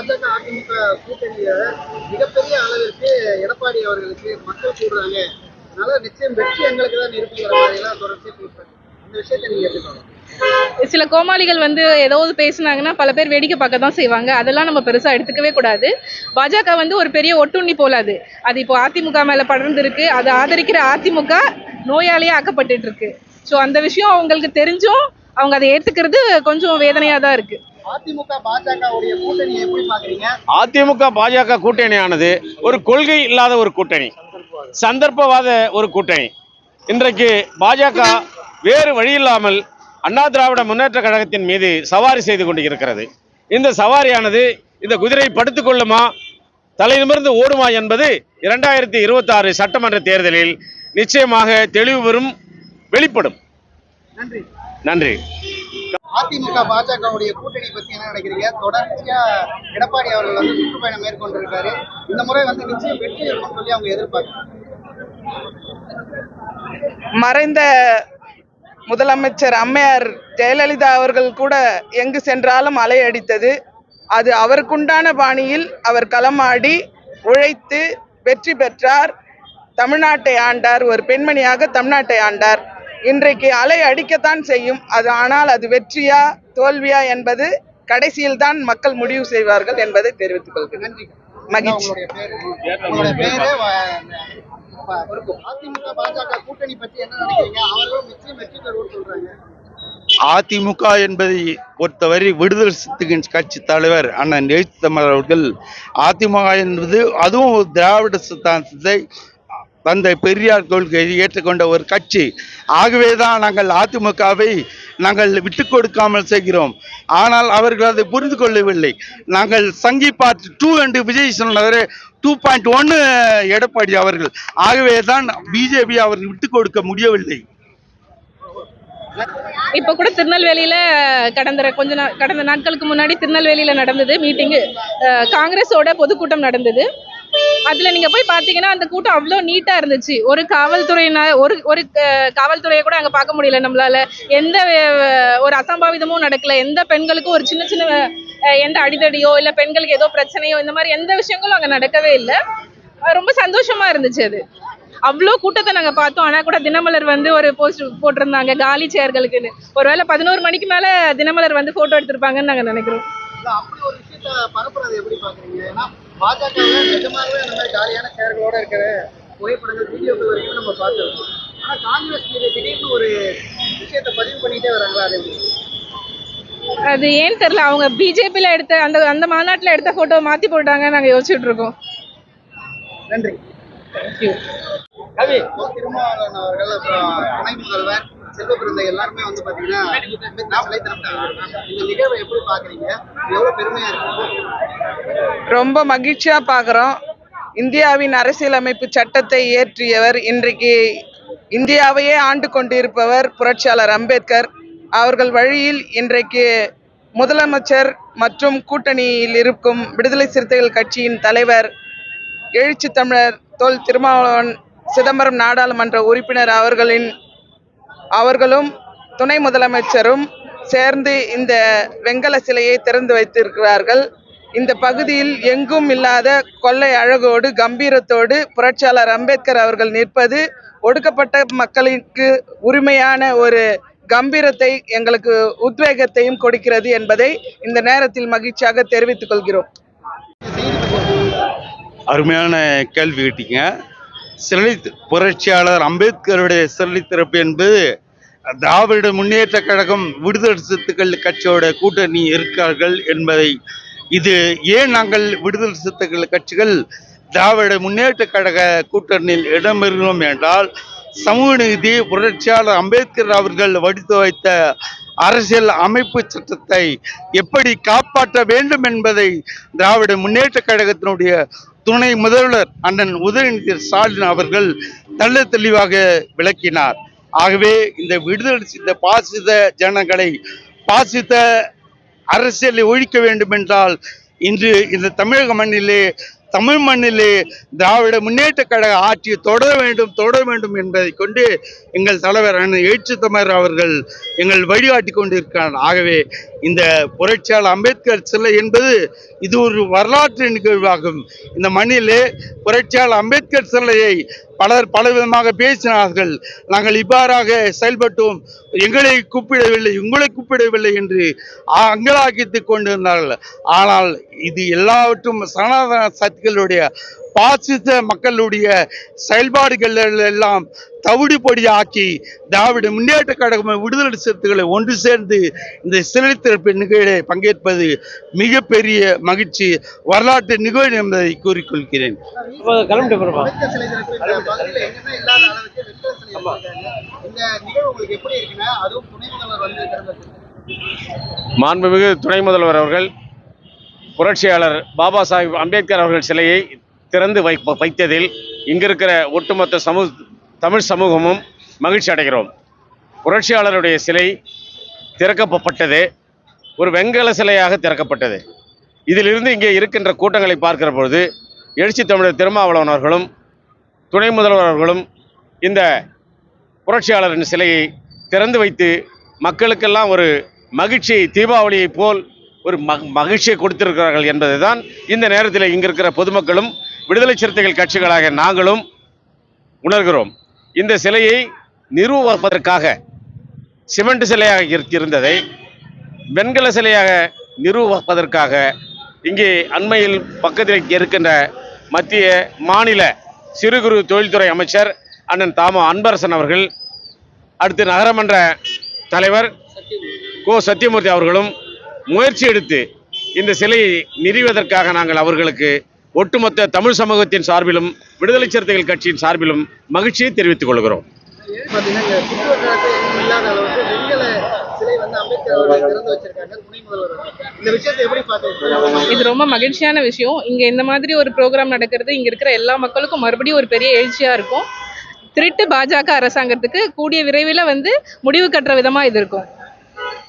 பாஜக அதிமுக கூட்டணியில மிகப்பெரிய அளவிற்கு எடப்பாடி அவர்களுக்கு மக்கள் கூடுறாங்க. அதனால நிச்சயம் வெற்றி எங்களுக்கு தான் இருக்குங்கிற மாதிரி எல்லாம் தொடர்ச்சி பேசுறாங்க அந்த விஷயத்த நீங்க எப்படி சில கோமாளிகள் வந்து ஏதாவது பேசினாங்கன்னா பல பேர் வேடிக்கை பார்க்க தான் செய்வாங்க. அதெல்லாம் நம்ம பெருசாக எடுத்துக்கவே கூடாது. பாஜக வந்து ஒரு பெரிய ஒட்டுண்ணி போலாது அது. இப்போ அதிமுக மேலே படர்ந்துருக்கு. அதை ஆதரிக்கிற அதிமுக நோயாளியே ஆக்கப்பட்டு இருக்கு. ஸோ அந்த விஷயம் அவங்களுக்கு தெரிஞ்சும் அவங்க அதை ஏற்றுக்கிறது கொஞ்சம் வேதனையாக தான் இருக்குது அதிமுக கூட்டணியை எப்படி பாக்குறீங்க அதிமுக பாஜக கூட்டணியானது ஒரு கொள்கை இல்லாத ஒரு கூட்டணி. சந்தர்ப்பவாத ஒரு கூட்டணி. இன்றைக்கு பாஜக வேறு வழியில்லாமல் அண்ணா திராவிட முன்னேற்ற கழகத்தின் மீது சவாரி செய்து கொண்டு இருக்கிறது இந்த சவாரியானது இந்த குதிரை படுத்துக் கொள்ளுமா தலை நிமிர்ந்து ஓடுமா என்பது இரண்டாயிரத்தி இருபத்தாறு சட்டமன்ற தேர்தலில் நிச்சயமாக தெளிவு பெறும் வெளிப்படும். நன்றி. நன்றி. அதிமுக பாஜகவுடைய கூட்டணி பத்தி என்ன நினைக்கிறீங்க? தொடர்ச்சியா எடப்பாடி அவர்கள் வந்து சுற்றுப்பயணம் மேற்கொண்டிருக்காரு. இந்த முறை வந்து நிச்சயம் வெற்றி இருக்கும்னு சொல்லி அவங்க எதிர்பார்க்கிறாங்க. மறைந்த முதலமைச்சர் அம்மையார் ஜெயலலிதா அவர்கள் கூட எங்கு சென்றாலும் அலையடித்தது அது அவருக்குண்டான பாணியில் அவர் களமாடி உழைத்து வெற்றி பெற்றார். தமிழ்நாட்டை ஆண்டார். ஒரு பெண்மணியாக தமிழ்நாட்டை ஆண்டார். இன்றைக்கு அலை அடிக்கத்தான் செய்யும். அது ஆனால் அது வெற்றியா தோல்வியா என்பது கடைசியில் தான் மக்கள் முடிவு செய்வார்கள் என்பதை தெரிவித்துக் கொள்கிறேன். நன்றி. மகிழ்ச்சி. அதிமுக பாஜக கூட்டணி பத்தி என்ன நினைக்கிறீங்க? அவர்களும் நிச்சயம் வெற்றி பெறுவோம்னு சொல்றாங்க. அதிமுக என்பதை பொறுத்தவரை விடுதலை சிறுத்தைகள் கட்சி தலைவர் அண்ணன் எழுத்தமிழர் அவர்கள் அதிமுக என்பது அதுவும் திராவிட சித்தாந்தத்தை தந்தை பெரியார் கொள்கையை ஏற்றுக்கொண்ட ஒரு கட்சி. ஆகவே தான் நாங்கள் அதிமுகவை நாங்கள் விட்டு கொடுக்காமல் செய்கிறோம். ஆனால் அவர்கள் அதை புரிந்து கொள்ளவில்லை. நாங்கள் சங்கி பார்ட் டூ என்று விஜய் சொன்னவர் டூ பாயிண்ட் ஒன்று எடப்பாடி அவர்கள். ஆகவே தான் பிஜேபி அவர்கள் விட்டு கொடுக்க முடியவில்லை. இப்போ கூட திருநெல்வேலியில கடந்த கொஞ்ச நாள் கடந்த நாட்களுக்கு முன்னாடி திருநெல்வேலியில நடந்தது மீட்டிங்கு. காங்கிரஸோட பொதுக்கூட்டம் நடந்தது. அதுல நீங்க போய் பாத்தீங்கன்னா அந்த கூட்டம் அவ்வளோ நீட்டா இருந்துச்சு. ஒரு காவல்துறையின ஒரு ஒரு காவல்துறையை கூட அங்க பார்க்க முடியல நம்மளால. எந்த ஒரு அசம்பாவிதமும் நடக்கல. எந்த பெண்களுக்கும் ஒரு சின்ன சின்ன அஹ், எந்த அடிதடியோ இல்ல பெண்களுக்கு ஏதோ பிரச்சனையோ இந்த மாதிரி எந்த விஷயங்களும் அங்க நடக்கவே இல்லை. ரொம்ப சந்தோஷமா இருந்துச்சு அது. அவ்வளோ கூட்டத்தை நாங்கள் பார்த்தோம். ஆனால் கூட தினமலர் வந்து ஒரு போஸ்ட் போட்டிருந்தாங்க காலி சேர்களுக்குன்னு ஒருவேளை பதினோரு மணிக்கு மேலே தினமலர் வந்து ஃபோட்டோ எடுத்திருப்பாங்கன்னு நாங்கள் நினைக்கிறோம். அப்படி ஒரு எப்படி ஏன்னா பாஜக நிஜமாகவே அந்த மாதிரி காலியான சேர்களோட இருக்கிற புகைப்படங்கள் வீடியோக்கள் வரைக்கும் நம்ம பார்த்துருக்கோம் ஆனா காங்கிரஸ் மீது திடீர்னு ஒரு விஷயத்தை பதிவு பண்ணிட்டே வராங்களா அது? அது ஏன்னு தெரில அவங்க பிஜேபியில் எடுத்த அந்த அந்த மாநாட்டில் எடுத்த ஃபோட்டோ மாற்றி போட்டாங்க நாங்கள் யோசிச்சுட்டு இருக்கோம். நன்றி. கவி திருமாவளவன் அவர்கள் அப்புறம் துணை முதல்வர் செல்வ பிறந்த எல்லாருமே வந்து பாத்தீங்கன்னா இந்த நிகழ்வை எப்படி பாக்குறீங்க? எவ்வளவு பெருமையா இருக்கு? ரொம்ப மகிழ்ச்சியா பாக்குறோம். இந்தியாவின் அரசியலமைப்பு சட்டத்தை இயற்றியவர் இன்றைக்கு இந்தியாவையே ஆண்டு கொண்டிருப்பவர் புரட்சியாளர் அம்பேத்கர். அவர்கள் வழியில் இன்றைக்கு முதலமைச்சர் மற்றும் கூட்டணியில் இருக்கும் விடுதலை சிறுத்தைகள் கட்சியின் தலைவர் எழுச்சி தமிழர் தோல் திருமாவளவன் சிதம்பரம் நாடாளுமன்ற உறுப்பினர் அவர்களின் அவர்களும் துணை முதலமைச்சரும் சேர்ந்து இந்த வெங்கல சிலையை திறந்து வைத்திருக்கிறார்கள். இந்த பகுதியில் எங்கும் இல்லாத கொள்ளை அழகோடு கம்பீரத்தோடு புரட்சியாளர் அம்பேத்கர் அவர்கள் நிற்பது ஒடுக்கப்பட்ட மக்களுக்கு உரிமையான ஒரு கம்பீரத்தை எங்களுக்கு உத்வேகத்தையும் கொடுக்கிறது என்பதை இந்த நேரத்தில் மகிழ்ச்சியாக தெரிவித்துக் கொள்கிறோம். அருமையான கேள்வி கேட்டீங்க. சிலை புரட்சியாளர் அம்பேத்கருடைய சிலை திறப்பு என்பது திராவிட முன்னேற்ற கழகம் விடுதலை சிறுத்தைகள் கட்சியோட கூட்டணி இருக்கிறார்கள் என்பதை இது ஏன் நாங்கள் விடுதலை சிறுத்தைகள் கட்சிகள் திராவிட முன்னேற்ற கழக கூட்டணியில் இடம்பெறுகிறோம் என்றால் சமூக நீதி புரட்சியாளர் அம்பேத்கர் அவர்கள் வடித்து வைத்த அரசியல் அமைப்பு சட்டத்தை எப்படி காப்பாற்ற வேண்டும் என்பதை திராவிட முன்னேற்ற கழகத்தினுடைய துணை முதல்வர் அண்ணன் உதயநிதி ஸ்டாலின் அவர்கள் தள்ள தெளிவாக விளக்கினார். ஆகவே இந்த விடுதலை இந்த பாசித ஜனங்களை பாசித்த அரசியலை ஒழிக்க வேண்டும் என்றால் இன்று இந்த தமிழக மண்ணிலே தமிழ் மண்ணிலே திராவிட முன்னேற்ற கழக ஆட்சி தொடர வேண்டும் தொடர வேண்டும் என்பதை கொண்டு எங்கள் தலைவர் அண்ணன் எழுச்சி தமிழர் அவர்கள் எங்கள் வழிகாட்டி கொண்டிருக்கிறார். ஆகவே இந்த புரட்சியாளர் அம்பேத்கர் சிலை என்பது இது ஒரு வரலாற்று நிகழ்வாகும். இந்த மண்ணிலே புரட்சியாளர் அம்பேத்கர் சிலையை பலர் பலவிதமாக பேசினார்கள். நாங்கள் இவ்வாறாக செயல்பட்டோம். எங்களை கூப்பிடவில்லை உங்களை கூப்பிடவில்லை என்று அங்கலாக்கித்து கொண்டிருந்தார்கள். ஆனால் இது எல்லாவற்றும் சனாதன சக்திகளுடைய பாசிச மக்களுடைய செயல்பாடுகள் எல்லாம் தவிடு பொடியாக்கி திராவிட முன்னேற்ற கழகம் விடுதலை சிறுத்தைகளை ஒன்று சேர்ந்து இந்த சிலை திறப்பு நிகழ்ச்சியை பங்கேற்பது மிகப்பெரிய மகிழ்ச்சி வரலாற்று நிகழ்வு என்பதை கூறிக்கொள்கிறேன். மாண்புமிகு துணை முதல்வர் அவர்கள் புரட்சியாளர் பாபா சாஹிப் அம்பேத்கர் அவர்கள் சிலையை திறந்து வை வைத்ததில் இங்கிருக்கிற ஒட்டுமொத்த சமூக தமிழ் சமூகமும் மகிழ்ச்சி அடைகிறோம். புரட்சியாளருடைய சிலை திறக்கப்பட்டது. ஒரு வெங்கல சிலையாக திறக்கப்பட்டது. இதிலிருந்து இங்கே இருக்கின்ற கூட்டங்களை பார்க்கிற பொழுது எழுச்சி தமிழர் திருமாவளவனவர்களும் துணை முதல்வர்களும் இந்த புரட்சியாளரின் சிலையை திறந்து வைத்து மக்களுக்கெல்லாம் ஒரு மகிழ்ச்சியை தீபாவளியைப் போல் ஒரு மகிழ்ச்சியை கொடுத்திருக்கிறார்கள் என்பதை தான் இந்த நேரத்தில் இங்கிருக்கிற பொதுமக்களும் விடுதலை சிறுத்தைகள் கட்சிகளாக நாங்களும் உணர்கிறோம். இந்த சிலையை நிறுவுவதற்காக சிமெண்ட் சிலையாக இருந்ததை வெண்கல சிலையாக நிறுவுவதற்காக இங்கே அண்மையில் பக்கத்தில் இருக்கின்ற மத்திய மாநில சிறு குறு தொழில்துறை அமைச்சர் அண்ணன் தாமோ அன்பரசன் அவர்கள் அடுத்து நகரமன்ற தலைவர் கோ சத்தியமூர்த்தி அவர்களும் முயற்சி எடுத்து இந்த சிலையை நிறுவதற்காக நாங்கள் அவர்களுக்கு ஒட்டுமொத்த தமிழ் சமூகத்தின் சார்பிலும் விடுதலை சிறுத்தைகள் கட்சியின் சார்பிலும் மகிழ்ச்சியை தெரிவித்துக் கொள்கிறோம். இது ரொம்ப மகிழ்ச்சியான விஷயம். இங்க இந்த மாதிரி ஒரு ப்ரோக்ராம் நடக்கிறது இங்க இருக்கிற எல்லா மக்களுக்கும் மறுபடியும் ஒரு பெரிய எழுச்சியா இருக்கும். திருட்டு பாஜக அரசாங்கத்துக்கு கூடிய விரைவில் வந்து முடிவு கட்டுற விதமா இது இருக்கும்.